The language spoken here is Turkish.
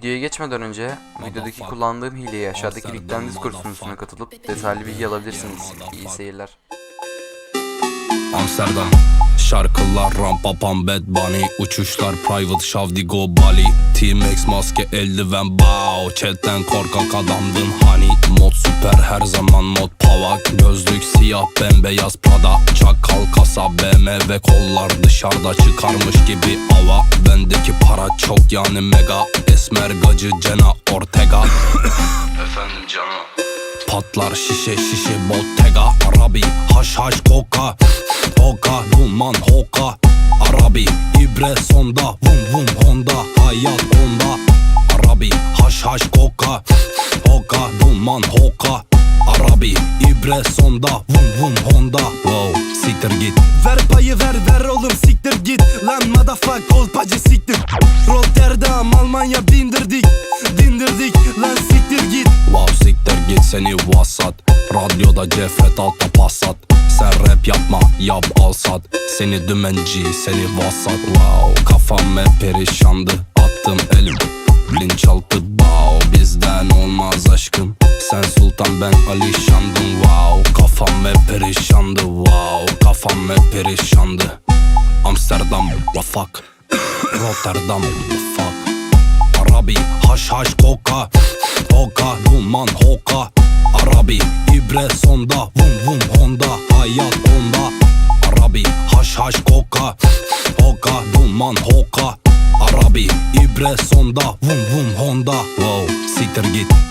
Videoya geçmeden önce videodaki kullandığım hileyi aşağıdaki linkten Discord sunucusuna katılıp detaylı bilgi alabilirsiniz. İyi seyirler. Amsterdam. Şarkılar rampa pam bad bunny Uçuşlar private şavdigo Bali. T-Max maske eldiven bow. Chatten korkak adamdın hani Mod süper her zaman mod pavak Gözlük siyah bembeyaz Prada. Çakal kasa BMW kollar dışarıda çıkarmış gibi ava Bendeki çok yani mega Esmer gacı Cena Ortega. Efendim canım. Patlar şişe şişe bottega Arabi haş haş koka. Hoka duman hoka. Arabi ibre sonda Vum vum honda Hayat onda. Arabi haş haş koka. Hoka duman hoka. Arabi ibre sonda Vum vum honda. Wow siktir git. Ver payı ver ver oğlum siktir Almanya bindirdik Dindirdik. Lan siktir git. Wow siktir git seni vasat. Radyoda cefret altta passat. Sen rap yapma yap al sat. Seni dümenci seni vasat. Wow kafam hep perişandı. Attım elim Linç altı wow. Bizden olmaz aşkım. Sen sultan ben alişandım. Wow kafam hep perişandı. Wow kafam hep perişandı. Amsterdam fuck? Rotterdam Arabi haş haş koka Hoka duman hoka. Arabi ibre sonda Vum vum honda hayat onda. Arabi haş haş koka Hoka duman hoka. Arabi ibre sonda Vum vum honda. Wow siktir git